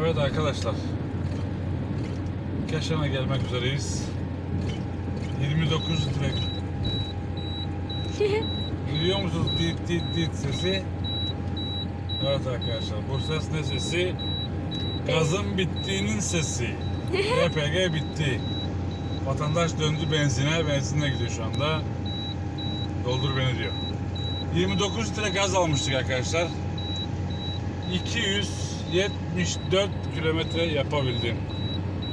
Evet arkadaşlar. Keşan'a gelmek üzereyiz. 29 litre. Duyuyor musunuz dit dit dit sesi? Evet arkadaşlar bu ses ne sesi? Gazın bittiğinin sesi. LPG bitti. Vatandaş döndü benzine, benzinle gidiyor şu anda. Doldur beni diyor. 29 litre gaz almıştık arkadaşlar. 274 kilometre yapabildim.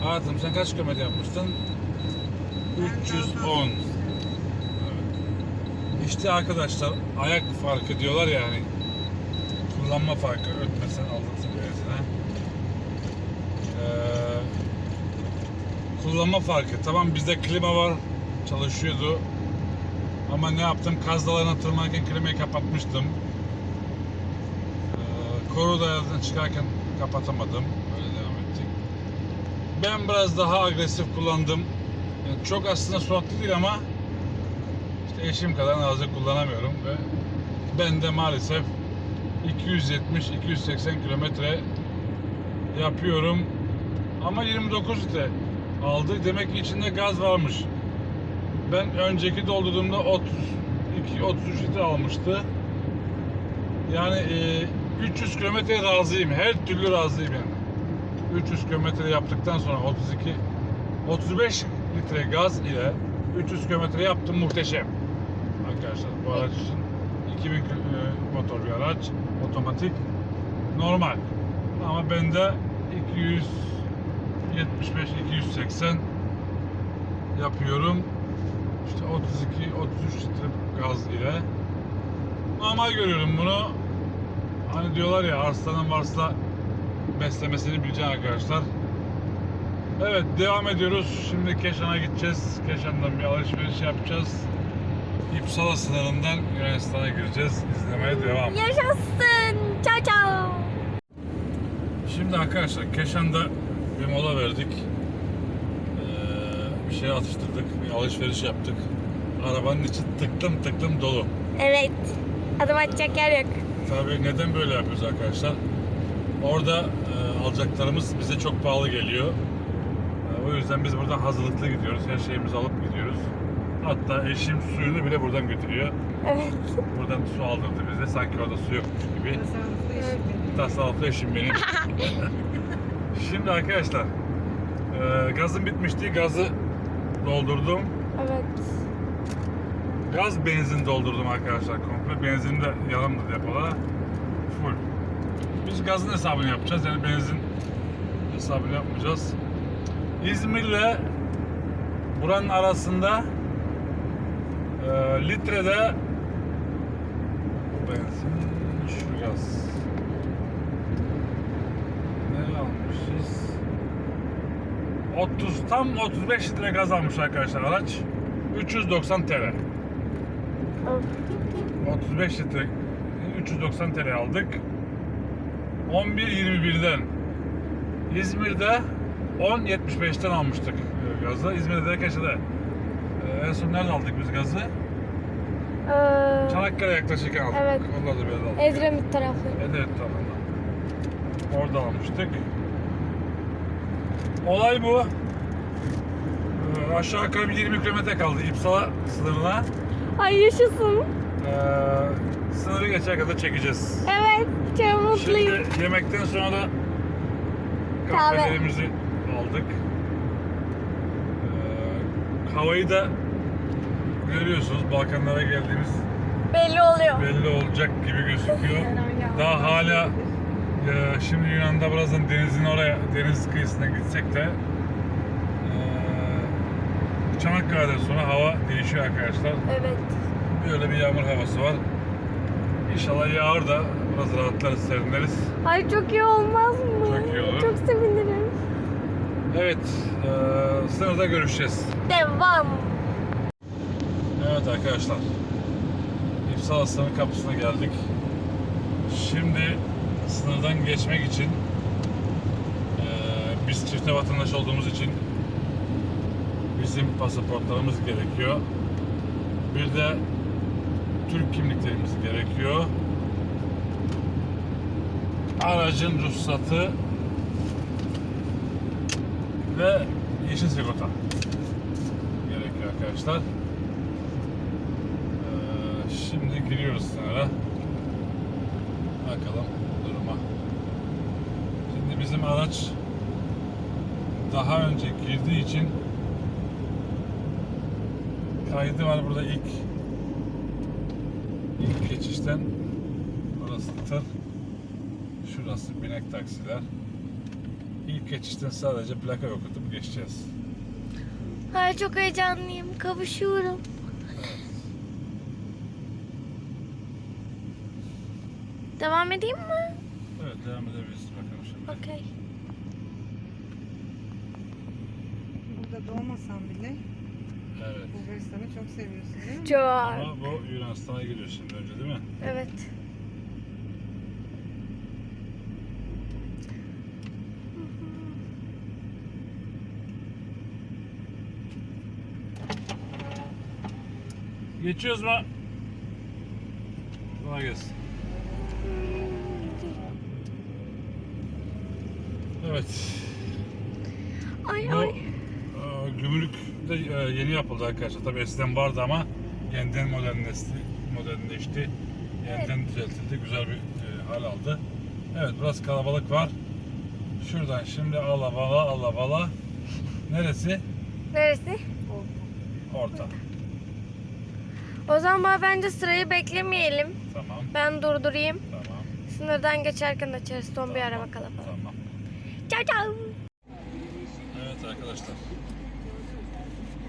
Hayatım sen kaç kilometre yapmıştın? 310. Evet. İşte arkadaşlar ayak farkı diyorlar ya hani kullanma farkı ötmesen alırsın benzine. Ee, kullanma farkı. Tamam bizde klima var çalışıyordu. Ama ne yaptım? Kaz Dağları'na tırmanırken klimayı kapatmıştım. Koru Dağı'ndan çıkarken kapatamadım. Öyle devam ettik. Ben biraz daha agresif kullandım. Yani çok aslında suratlı değil ama işte eşim kadar nazlı kullanamıyorum ve ben de maalesef 270-280 kilometre yapıyorum. Ama 29 litre aldı. Demek ki içinde gaz varmış. Ben önceki doldurduğumda 32 33 litre almıştı. Yani e, 300 kilometre razıyım. Her türlü razıyım yani. 300 kilometre yaptıktan sonra 32 35 litre gaz ile 300 kilometre yaptım muhteşem. Arkadaşlar bu araç için 2000 kil- e, motor bir araç otomatik normal. Ama bende 275 280 yapıyorum. İşte 32 33 litre gaz ile normal görüyorum bunu. Hani diyorlar ya arslanın varsa beslemesini bileceksin arkadaşlar. Evet devam ediyoruz. Şimdi Keşan'a gideceğiz. Keşan'dan bir alışveriş yapacağız. İpsala sınırından Yunanistan'a gireceğiz. İzlemeye devam. Yaşasın. Ciao ciao. Şimdi arkadaşlar Keşan'da bir mola verdik. Ee, bir şey atıştırdık. Bir alışveriş yaptık. Arabanın içi tıklım tıklım dolu. Evet. Adım atacak yer yok. Tabii neden böyle yapıyoruz arkadaşlar? Orada e, alacaklarımız bize çok pahalı geliyor. E, o yüzden biz buradan hazırlıklı gidiyoruz. Her şeyimizi alıp gidiyoruz. Hatta eşim suyunu bile buradan götürüyor. Evet. Buradan su aldırdı bize. Sanki orada su yokmuş gibi. Tasarruflu eşim benim. Şimdi arkadaşlar e, gazım bitmişti. Gazı doldurdum. Evet. Gaz benzin doldurdum arkadaşlar komple. Benzin de yanımda depoda. Full. Biz gazın hesabını yapacağız. Yani benzin hesabını yapmayacağız. İzmir'le buranın arasında e, litrede benzin şu gaz. Ne almışız? 30 tam 35 litre gaz almış arkadaşlar araç. 390 TL. 35 litre 390 TL aldık. 11.21'den İzmir'de 10.75'ten almıştık e, gazı. İzmir'de de Keşe'de. E, En son nerede aldık biz gazı? Ee, Çanakkale yaklaşırken aldık. Evet. Onlar da biraz aldık. Edremit tarafı. Evet tarafından. Orada almıştık. Olay bu. E, Aşağı yukarı bir 20 kilometre kaldı İpsala sınırına. Ay yaşasın. Ee, sınırı geçer kadar çekeceğiz. Evet. Çok mutluyum. Şimdi yemekten sonra da Kahve. kahvelerimizi aldık. Ee, havayı da görüyorsunuz. Balkanlara geldiğimiz Belli oluyor. belli olacak gibi gözüküyor. Daha hala e, şimdi Yunan'da birazdan denizin oraya, deniz kıyısına gitsek de Çanakkale'den sonra hava değişiyor arkadaşlar. Evet. Böyle bir yağmur havası var. İnşallah yağar da biraz rahatlarız, serinleriz. Ay çok iyi olmaz mı? Çok iyi olur. Çok sevinirim. Evet, eee sınırda görüşeceğiz. Devam. Evet arkadaşlar, İpsala sınır kapısına geldik. Şimdi sınırdan geçmek için eee, biz çifte vatandaş olduğumuz için bizim pasaportlarımız gerekiyor. Bir de Türk kimliklerimiz gerekiyor. Aracın ruhsatı ve yeşil sigorta gerekiyor arkadaşlar. Ee, şimdi giriyoruz sınıra. Bakalım duruma. Şimdi bizim araç daha önce girdiği için kaydı var burada ilk ilk geçişten burası tır şurası binek taksiler ilk geçişten sadece plaka okutup geçeceğiz Ay çok heyecanlıyım. Kavuşuyorum. Devam edeyim mi? evet devam edebiliriz bakalım şimdi Okey. Burada doğmasan bile evet Bulgaristan'ı çok seviyorsun değil mi? Çok. ama bu Yunanistan'a gidiyor şimdi önce değil mi? Evet. Geçiyoruz mu? Kolay gelsin. Evet. Ay Bu ay. Gümrük de e, yeni yapıldı arkadaşlar. Tabii eskiden vardı ama yeniden modernleşti. modernleşti. Yeniden düzeltildi. Güzel bir e, hal aldı. Evet biraz kalabalık var. Şuradan şimdi Alabala Alabala. Neresi? Neresi? Orta. O zaman bence sırayı beklemeyelim. Tamam. Ben durdurayım. Tamam. Sınırdan geçerken açarız. Son bir araba kalabalık. Tamam. Ciao ciao. Evet arkadaşlar.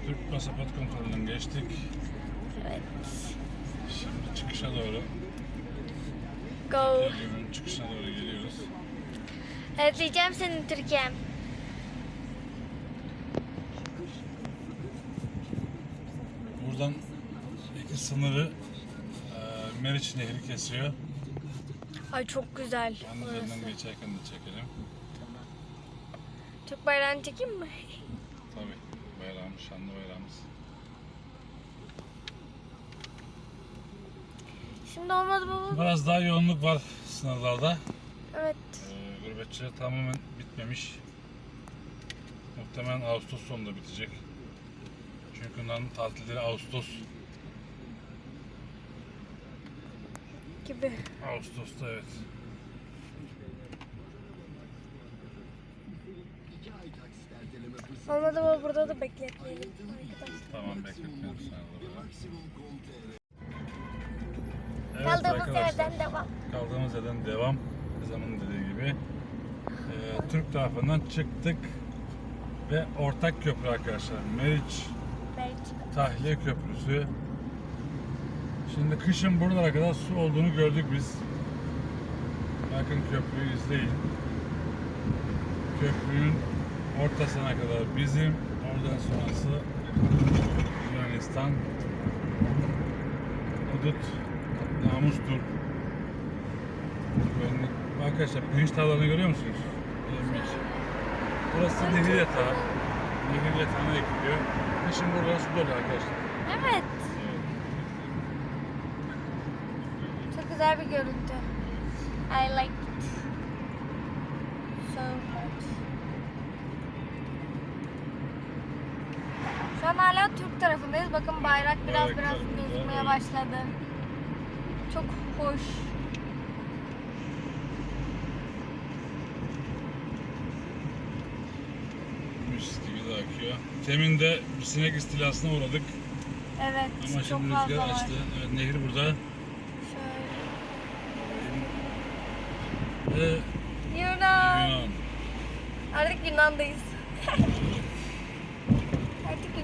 Türk pasaport kontrolünden geçtik. Evet. Şimdi çıkışa doğru, Go. gölgenin çıkışına doğru geliyoruz. Evet diyeceğim senin Türkiye'm. Buradan iki sınırı e, Meriç Nehri kesiyor. Ay çok güzel. Onun üzerinden geçerken de çekelim. Türk bayrağını çekeyim mi? Şanlı bayrağımız. Şimdi olmadı bu? Biraz daha yoğunluk var sınırlarda. Evet. E, gurbetçiler tamamen bitmemiş. Muhtemelen Ağustos sonunda bitecek. Çünkü onların tatilleri Ağustos. Gibi. Ağustos'ta evet. Olmadı mı burada da bekletmeyelim. Arkadaşlar. Tamam burada. Evet Kaldığımız arkadaşlar. yerden devam. Kaldığımız yerden devam. Kızımın dediği gibi. Ee, Türk tarafından çıktık. Ve ortak köprü arkadaşlar. Meriç Belçika. Tahliye Köprüsü. Şimdi kışın buralara kadar su olduğunu gördük biz. Bakın köprüyü izleyin. Köprünün ortasına kadar bizim, oradan sonrası Yunanistan. Hudut namustur. Güvenlik. Arkadaşlar pirinç tarlalarını görüyor musunuz? Yenmiş. Burası nehir yatağı. Nehir yatağına ekiliyor. Kışın burada su dolu arkadaşlar. Evet. Çok güzel bir görüntü. I like it. So much. Şu an hala Türk tarafındayız. Bakın bayrak biraz biraz gözükmeye başladı. Çok hoş. Mis gibi de akıyor. Temin de bir sinek istilasına uğradık. Evet. Ama çok şimdi fazla rüzgar açtı. Evet, nehir burada. Şöyle. Ve Yunan. Yunan. Artık Yunan'dayız.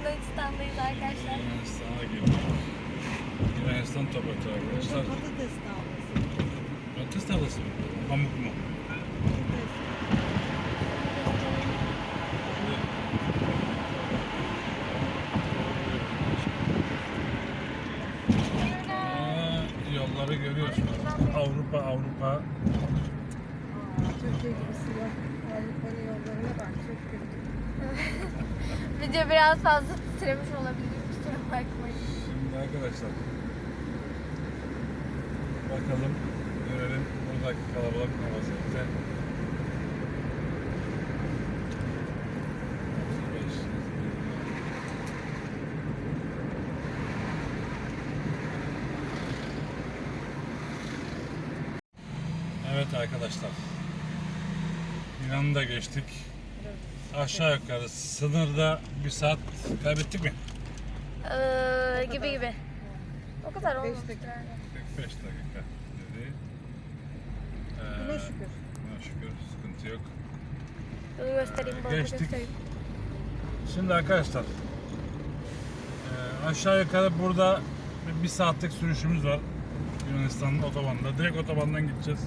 Artık Yunanistan'dayız arkadaşlar. Yunanistan'a girdik. Yunanistan toprakları arkadaşlar. Patates tavlası. Patates tarlası mı? Pamuk mu? Aa, yolları görüyorsunuz. Avrupa, Avrupa. Türkiye gibisi yok. Avrupa'nın yollarına bak çok kötü. Video biraz fazla titremiş olabilir. Kusura bakmayın. Şimdi arkadaşlar. Bakalım. Görelim buradaki kalabalık ne vaziyette. Evet arkadaşlar. İran'ı da geçtik. Aşağı yukarı sınırda bir saat kaybettik mi? Ee, gibi gibi. O kadar Beş olmamış dakika. yani. 45 dakika dedi. Ee, Buna şükür. buna şükür sıkıntı yok. Yolu göstereyim, balığı Geçtik. göstereyim. Şimdi arkadaşlar eee, aşağı yukarı burada bir- bir saatlik sürüşümüz var Yunanistan'ın otobanda. Direkt otobandan gideceğiz.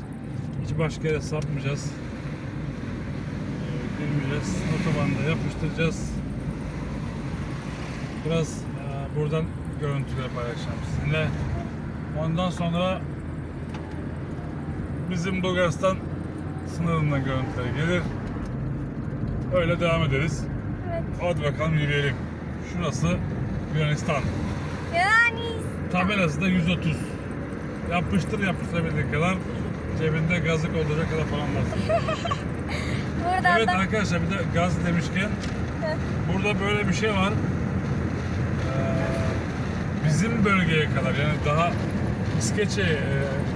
Hiç başka yere sapmayacağız. Girmeyeceğiz. Otobanda yapıştıracağız. Biraz eee, buradan görüntüler paylaşacağım sizinle. Ondan sonra bizim Bulgaristan sınırından görüntüler gelir. Öyle devam ederiz. Evet. Hadi bakalım yürüyelim. Şurası Yunanistan. Yani Tabelası da 130. Yapıştır yapıştırabildiğin kadar. Cebinde gazlık olacak kadar falan var. buradan Evet da arkadaşlar bir de gaz demişken burada böyle bir şey var. Ee, bizim bölgeye kadar yani daha İskeçe'ye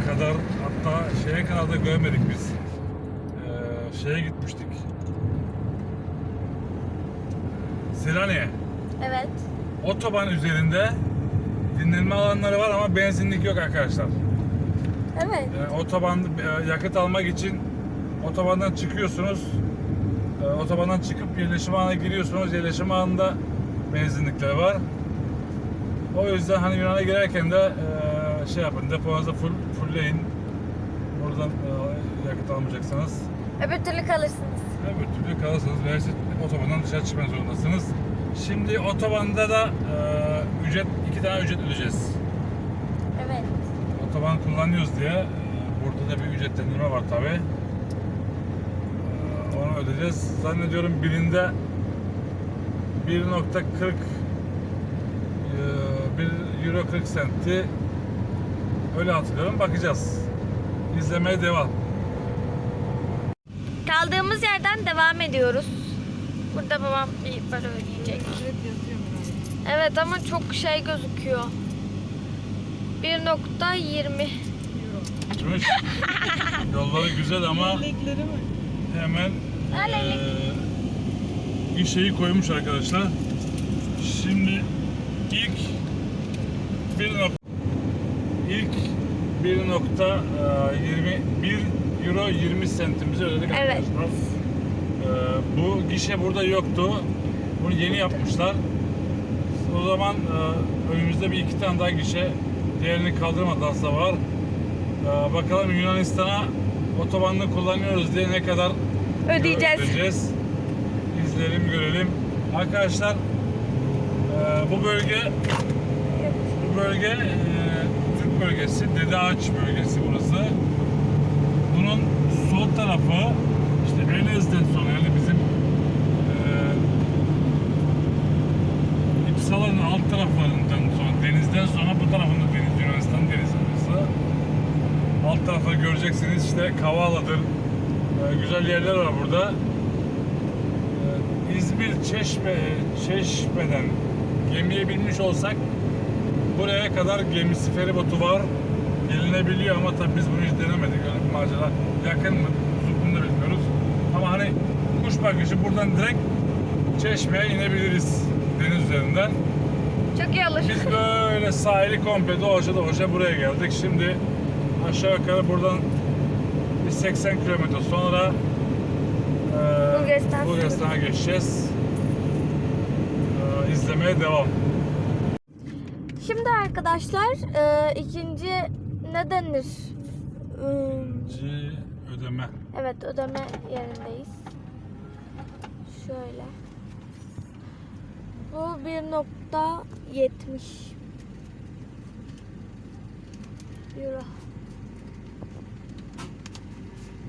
kadar hatta şeye kadar da görmedik biz. Ee, şeye gitmiştik. Selanik'e. Evet. Otoban üzerinde dinlenme alanları var ama benzinlik yok arkadaşlar. Evet. Yani otoban e, yakıt almak için otobandan çıkıyorsunuz. E, Otobandan çıkıp yerleşim ağına giriyorsunuz. Yerleşim ağında benzinlikler var. O yüzden hani Yunan'a girerken de e, şey yapın deponuzu full, fullleyin. Buradan e, yakıt almayacaksanız. Öbür türlü kalırsınız. Öbür türlü kalırsanız veya işte otobandan dışarı çıkmak zorundasınız. Şimdi otobanda da e, ücret iki tane ücret ödeyeceğiz. Evet. Otoban kullanıyoruz diye e, burada da bir ücretlendirme var tabi. Onu ödeyeceğiz. Zannediyorum birinde 1.40 e, 1 euro 40 senti öyle hatırlıyorum. Bakacağız. İzlemeye devam. Kaldığımız yerden devam ediyoruz. Burada babam bir para ödeyecek. Evet ama çok şey gözüküyor. 1.20 Euro. Gitmiş. Yolları güzel ama hemen Eee gişeyi koymuş arkadaşlar. Şimdi ilk bir nok ilk 1.21 euro 20 sentimizi ödedik Evet. arkadaşlar. Eee, bu gişe burada yoktu. Bunu yeni yapmışlar. O zaman eee, önümüzde bir iki tane daha gişe diğerini kaldırmadı aslında var. Eee, bakalım Yunanistan'a otobanını kullanıyoruz diye ne kadar ödeyeceğiz. ödeyeceğiz. İzleyelim görelim. Arkadaşlar eee, bu bölge bu bölge eee, Türk bölgesi, Dede Ağaç bölgesi burası. Bunun sol tarafı işte Enes'den sonra yani bizim eee İpsala'nın alt taraflarından sonra denizden sonra bu tarafında deniz Yunanistan denizi burası. Alt tarafta göreceksiniz işte Kavala'dır. Ee, güzel yerler var burada. Ee, İzmir Çeşme Çeşme'den gemiye binmiş olsak buraya kadar gemisi feribotu var. Gelinebiliyor ama tabii biz bunu hiç denemedik. Öyle bir macera yakın mı? Bunu da bilmiyoruz. Ama hani kuş bakışı buradan direkt Çeşme'ye inebiliriz deniz üzerinden. Çok iyi olur. Biz böyle sahili komple dolaşa dolaşa buraya geldik. Şimdi aşağı yukarı buradan 80 kilometre sonra eee, Bulgaristan Bulgaristan'a geçeceğiz. Eee, izlemeye devam. Şimdi arkadaşlar e, ikinci ne denir? Hmm, İkinci ödeme. Evet ödeme yerindeyiz. Şöyle. Bu 1.70 Euro.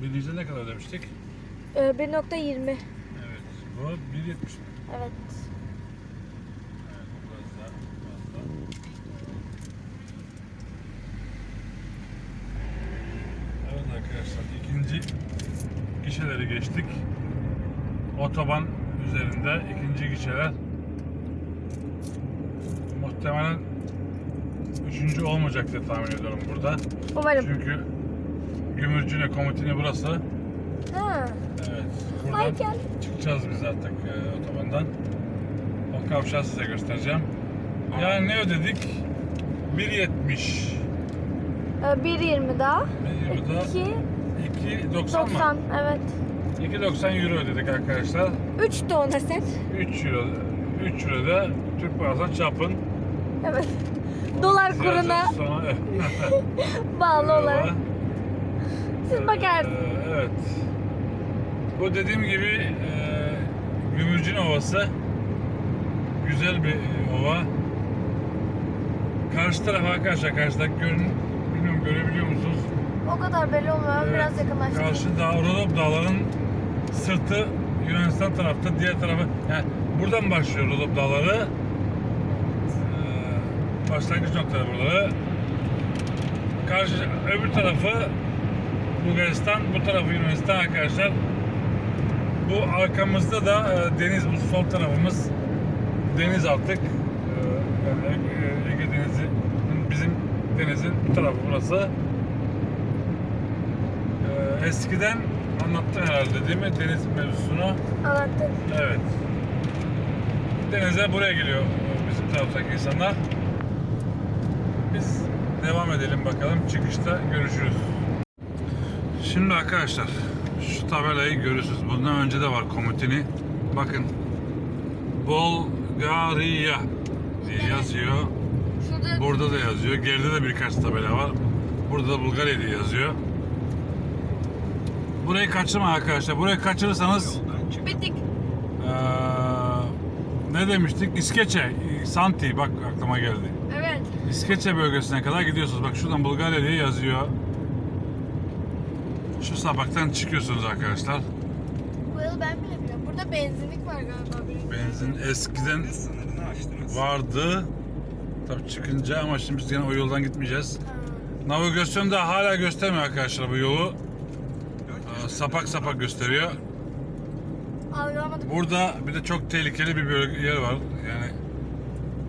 Bildiğinizde ne kadar ödemiştik? Ee, 1.20 Evet. Bu 1.70 mi? Evet. Evet arkadaşlar ikinci gişeleri geçtik. Otoban üzerinde ikinci gişeler. Muhtemelen üçüncü olmayacak diye tahmin ediyorum burada. Umarım. Çünkü Gümürcüne Komutini burası. Ha. Evet. Buradan gel. çıkacağız biz artık e, otobandan. O kavşağı size göstereceğim. Yani ne ödedik? 1.70. Ee, 1.20 daha. 1.20'da 2 2.90 90 mı? evet. 2.90 euro ödedik arkadaşlar. 3 de ona sen. 3 euro 3 euro da Türk parasına çarpın. Evet. Dolar kuruna Sonra, bağlı olarak. Siz bakarsınız. Ee, evet. Bu dediğim gibi e, Gümürcün Ovası. Güzel bir ova. Karşı taraf arkadaşlar karşıdaki görün bilmiyorum görebiliyor musunuz? O kadar belli olmuyor. Evet, Biraz yakınlaştım. Karşı dağ, Rodop Dağları'nın sırtı Yunanistan tarafta, diğer tarafı yani buradan başlıyor Rodop Dağları. Ee, başlangıç noktaları buraları. Karşı öbür tarafı Bulgaristan, bu tarafı Yunanistan arkadaşlar. Bu arkamızda da e, deniz, bu sol tarafımız deniz artık. Ee, yani Ege, Ege Denizi, bizim denizin bu tarafı burası. Ee, eskiden anlattın herhalde değil mi deniz mevzusunu? Anlattın. Evet. Denize buraya geliyor bizim taraftaki insanlar. Biz devam edelim bakalım. Çıkışta görüşürüz. Şimdi arkadaşlar şu tabelayı görürsünüz. Bundan önce de var komutini. Bakın. Bulgaria diye yazıyor. Şurada Burada da yazıyor. Geride de birkaç tabela var. Burada da Bulgarya diye yazıyor. Burayı kaçırma arkadaşlar. Burayı kaçırırsanız bittik. eee, ne demiştik? İskeçe, Santi bak aklıma geldi. Evet. İskeçe bölgesine kadar gidiyorsunuz. Bak şuradan Bulgarya diye yazıyor. Şu sapaktan çıkıyorsunuz arkadaşlar. Bu yıl ben bile biliyorum. Burada benzinlik var galiba. bir. Benzin eskiden vardı. Tabii çıkınca ama şimdi biz yine o yoldan gitmeyeceğiz. Ha. Navigasyonda hala göstermiyor arkadaşlar bu yolu. Aa, Sapak sapak gösteriyor. Algılamadım. Burada bir de çok tehlikeli bir bölge yer var. Yani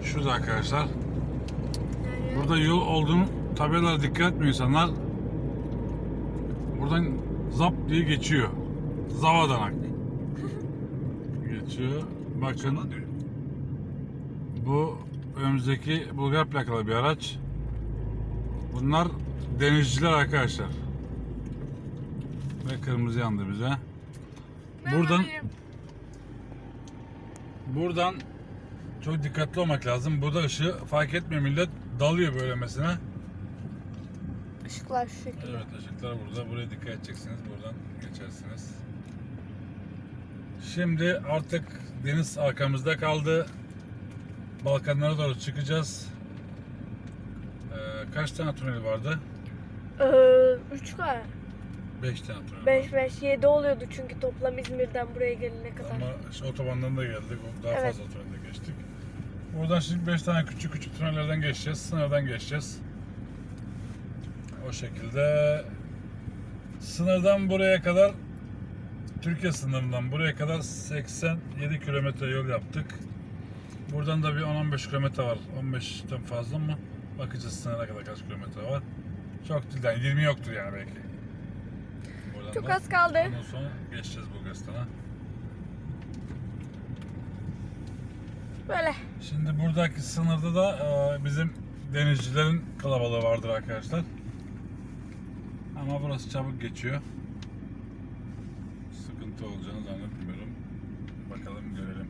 şurada arkadaşlar. Yani Burada yol olduğunu tabelalara dikkat etmiyor insanlar. Buradan zap diye geçiyor. Zavadanak. geçiyor. Bakın bu önümüzdeki Bulgar plakalı bir araç. Bunlar denizciler arkadaşlar. Ve kırmızı yandı bize. ben Buradan bilirim. buradan çok dikkatli olmak lazım. Burada ışığı fark etmiyor millet. Dalıyor böyle mesela. Işıklar şu şekilde. Evet ışıklar burada. Buraya dikkat edeceksiniz. Buradan geçersiniz. Şimdi artık deniz arkamızda kaldı. Balkanlara doğru çıkacağız. Ee, kaç tane tünel vardı? Ee, 3 kadar. 5 tane tünel. var. 5 5 7 oluyordu çünkü toplam İzmir'den buraya gelene kadar. Ama işte otobandan da geldik. Daha Evet. fazla tünelde geçtik. Buradan şimdi 5 tane küçük küçük tünellerden geçeceğiz. Sınırdan geçeceğiz. O şekilde sınırdan buraya kadar Türkiye sınırından buraya kadar 87 kilometre yol yaptık. Buradan da bir 10-15 kilometre var. 15'ten fazla mı? Bakacağız sınıra kadar kaç kilometre var. Çok değil yani 20 yoktur yani belki. Buradan Çok az kaldı. Ondan sonra geçeceğiz Bulgaristan'a. Böyle. Şimdi buradaki sınırda da e, bizim denizcilerin kalabalığı vardır arkadaşlar. Ama burası çabuk geçiyor. Sıkıntı olacağını zannetmiyorum. Bakalım görelim.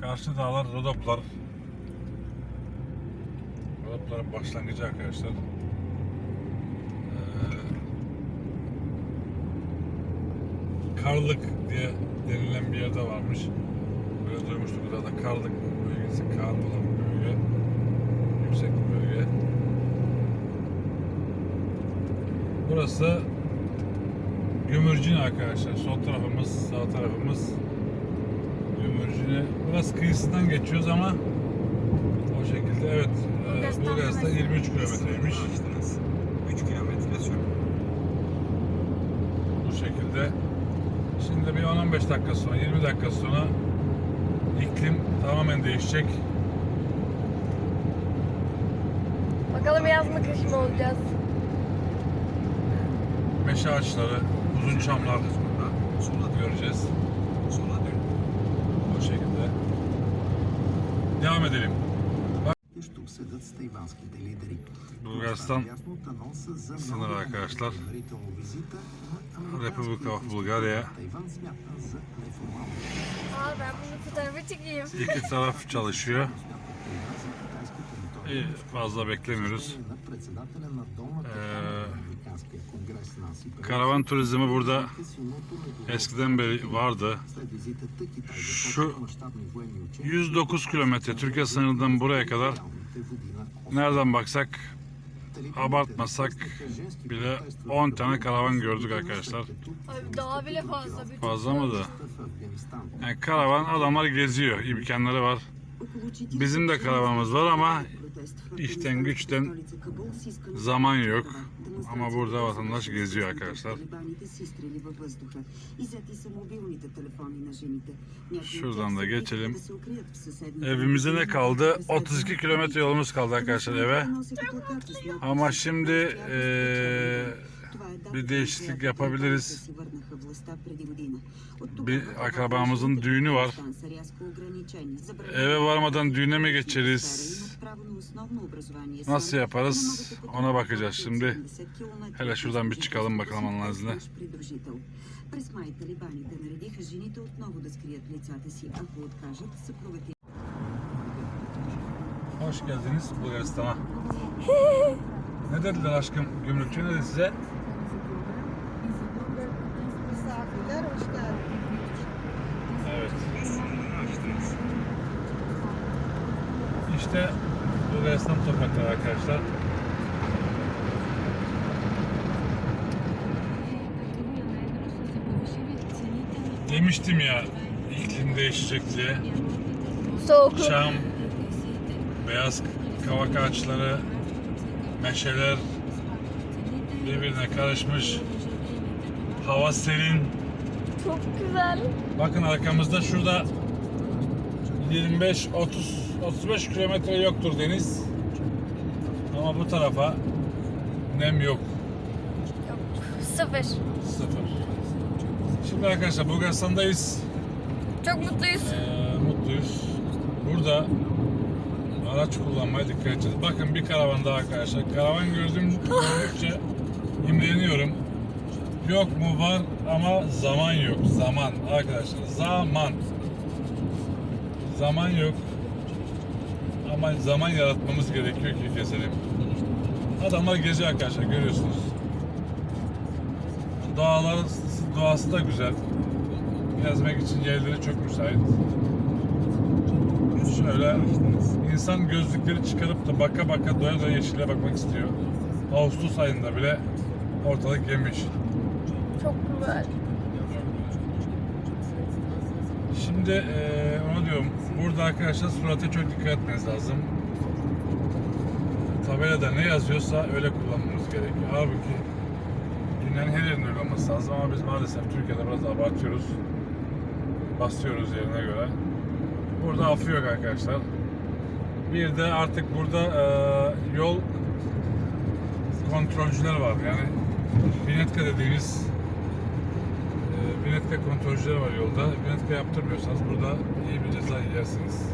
Karşı dağlar Rodoplar. Rodopların başlangıcı arkadaşlar. Ee, Karlık diye denilen bir yerde varmış. Böyle duymuştuk da Karlık bölgesi, kar olan bir bölge. Yüksek bir bölge. Burası Gümürcün arkadaşlar. Sol tarafımız, sağ tarafımız Gümürcün'e. Burası kıyısından geçiyoruz ama o şekilde evet. e, Bulgaristan Bulgaristan mesela. 23 kilometreymiş. 3 kilometre sür. Bu şekilde. Şimdi bir 10-15 dakika sonra, 20 dakika sonra iklim tamamen değişecek. Bakalım yaz mı kış mı olacağız? meşe ağaçları, uzun çamlardır burada. Sonra göreceğiz. Sonra dün o şekilde. Devam edelim. Bulgaristan sınırı arkadaşlar. Republika of Bulgaria. İki taraf çalışıyor. İyi, fazla beklemiyoruz. Ee, Karavan turizmi burada eskiden beri vardı. Şu 109 kilometre Türkiye sınırından buraya kadar nereden baksak abartmasak bile 10 tane karavan gördük arkadaşlar. Daha bile fazla. Fazla mı da? Yani karavan adamlar geziyor. imkanları var. Bizim de karavanımız var ama işten güçten zaman yok. Ama burada vatandaş geziyor arkadaşlar. Şuradan da geçelim. Evimize ne kaldı? 32 kilometre yolumuz kaldı arkadaşlar eve. Ama şimdi eee, bir değişiklik yapabiliriz. Bir akrabamızın düğünü var. Eve varmadan düğüne mi geçeriz? Nasıl yaparız? Ona bakacağız şimdi. Hele şuradan bir çıkalım bakalım analizine. Hoş geldiniz bu restorana. ne dediler aşkım? Gümrükçü ne dedi size? Hoş. Evet. İşte Bulgaristan toprakları arkadaşlar. Demiştim ya iklim değişecek diye. Soğukluk. Çam, beyaz kavak ağaçları, meşeler birbirine karışmış. Hava serin. Çok güzel. Bakın arkamızda şurada 25 30 35 kilometre yoktur deniz. Ama bu tarafa nem yok. Yok. Sıfır. Sıfır. Şimdi arkadaşlar Bulgaristan'dayız. Çok mutluyuz. Ee, mutluyuz. Burada araç kullanmaya dikkat edeceğiz. Bakın bir karavan daha arkadaşlar. Karavan gördüm gördükçe imreniyorum. Yok mu var ama zaman yok. Zaman arkadaşlar. Zaman. Zaman yok. Ama zaman yaratmamız gerekiyor ki keselim. Adamlar geziyor arkadaşlar görüyorsunuz. Dağlar, doğası da güzel. Gezmek için yerleri çok müsait. Şöyle insan gözlükleri çıkarıp da baka baka doya doya yeşile bakmak istiyor. Ağustos ayında bile ortalık yemiş. Şimdi eee onu diyorum. Burada arkadaşlar surata çok dikkat etmeniz lazım. Tabelada ne yazıyorsa öyle kullanmamız gerekiyor. Halbuki dünyanın her yerinde öyle olması lazım ama biz maalesef Türkiye'de biraz abartıyoruz. Basıyoruz yerine göre. Burada affı yok arkadaşlar. Bir de artık burada eee, yol kontrolcüler var. Yani binetka dediğimiz e, binetka kontrolcüleri var yolda. Binetka yaptırmıyorsanız burada iyi bir ceza yersiniz.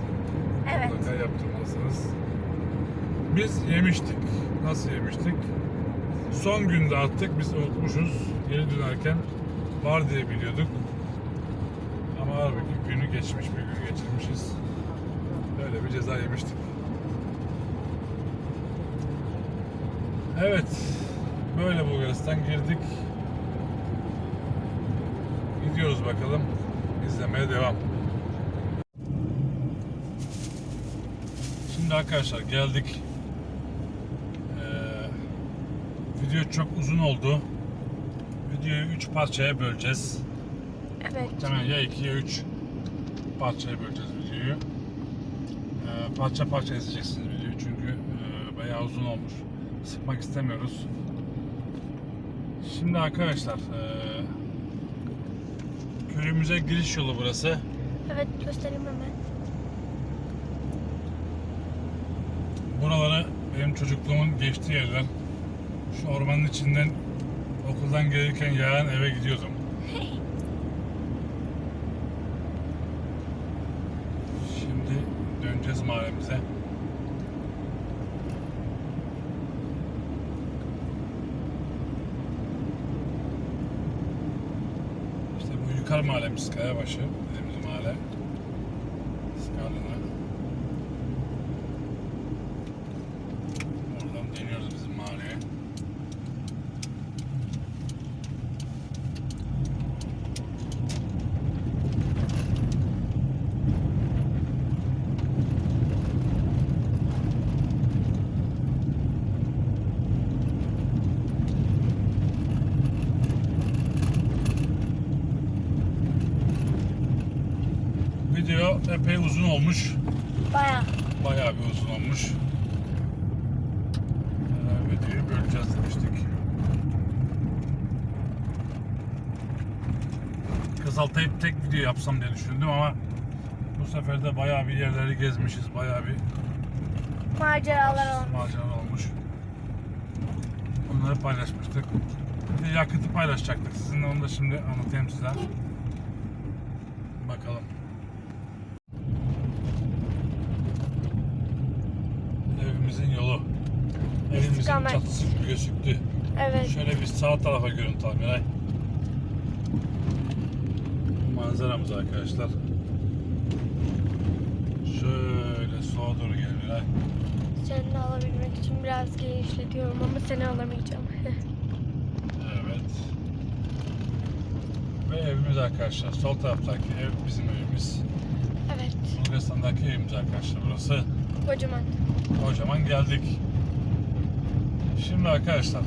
Evet. Mutlaka yaptırmalısınız. Biz yemiştik. Nasıl yemiştik? Son günde attık. Biz unutmuşuz. Geri dönerken var diye biliyorduk. Ama halbuki günü geçmiş bir gün geçirmişiz. Böyle bir ceza yemiştik. Evet. Böyle Bulgaristan girdik. Gidiyoruz bakalım. İzlemeye devam. Şimdi arkadaşlar geldik. Ee, video çok uzun oldu. Videoyu 3 parçaya böleceğiz. Evet. Muhtemelen ya 2 ya 3 parçaya böleceğiz videoyu. Ee, parça parça izleyeceksiniz videoyu çünkü e, bayağı uzun olmuş. Sıkmak istemiyoruz. Şimdi arkadaşlar e, köyümüze giriş yolu burası. Evet göstereyim hemen. Buraları benim çocukluğumun geçtiği yerler. Şu ormanın içinden Okuldan gelirken yarın eve gidiyordum. Şimdi döneceğiz mahallemize. İşte bu mahallemiz Kayabaşı dediğimiz mahalle. Skarlı'na. Oradan dönüyoruz bizim mahalleye. Video epey uzun olmuş. Baya. Bayağı bir uzun olmuş. Ee, videoyu böleceğiz demiştik. Kısaltayıp tek video yapsam diye düşündüm ama bu sefer de bayağı bir yerleri gezmişiz. Bayağı bir Maceralar olmuş. macera olmuş. Onları paylaşmıştık. Bir yakıtı paylaşacaktık. Sizinle onu da şimdi anlatayım size. Evet. Şöyle bir sağ tarafa görüntü al Miray. Manzaramız arkadaşlar. Şöyle sola doğru gel Miray. Seni alabilmek için biraz genişletiyorum ama seni alamayacağım. Evet. Ve evimiz arkadaşlar. Sol taraftaki ev bizim evimiz. evet. Bulgaristan'daki evimiz arkadaşlar burası. Kocaman. Kocaman geldik. Şimdi arkadaşlar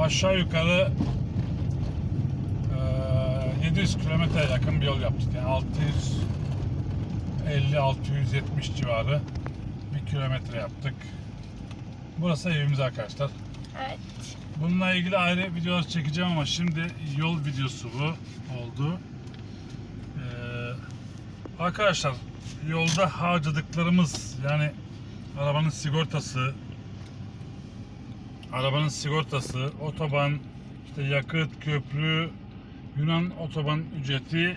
aşağı yukarı eee, 700 kilometre yakın bir yol yaptık. Yani 650-670 civarı bir kilometre yaptık. Burası evimiz arkadaşlar. Evet. Bununla ilgili ayrı videolar çekeceğim ama şimdi yol videosu bu oldu. Ee, arkadaşlar yolda harcadıklarımız yani arabanın sigortası arabanın sigortası, otoban, işte yakıt, köprü, Yunan otoban ücreti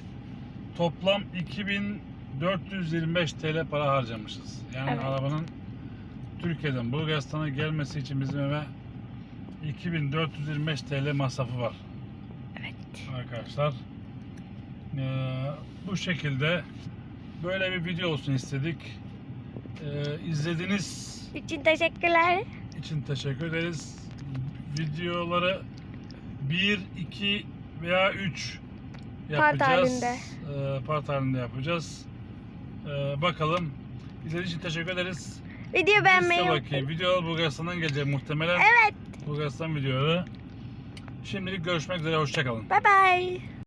toplam 2425 TL para harcamışız. Yani Evet. arabanın Türkiye'den Bulgaristan'a gelmesi için bizim eve 2425 TL masrafı var Evet. arkadaşlar. Ee, bu şekilde böyle bir video olsun istedik. Ee, izlediğiniz İçin teşekkürler. İçin teşekkür ederiz. Videoları 1, 2 veya 3 Part yapacağız. halinde. Ee, part halinde yapacağız. Ee, bakalım. İzlediğiniz için teşekkür ederiz. Video beğenmeyi unutmayın. video Bulgaristan'dan gelecek muhtemelen. Evet. Bulgaristan videoları. Şimdilik görüşmek üzere. Hoşçakalın. Bye bye.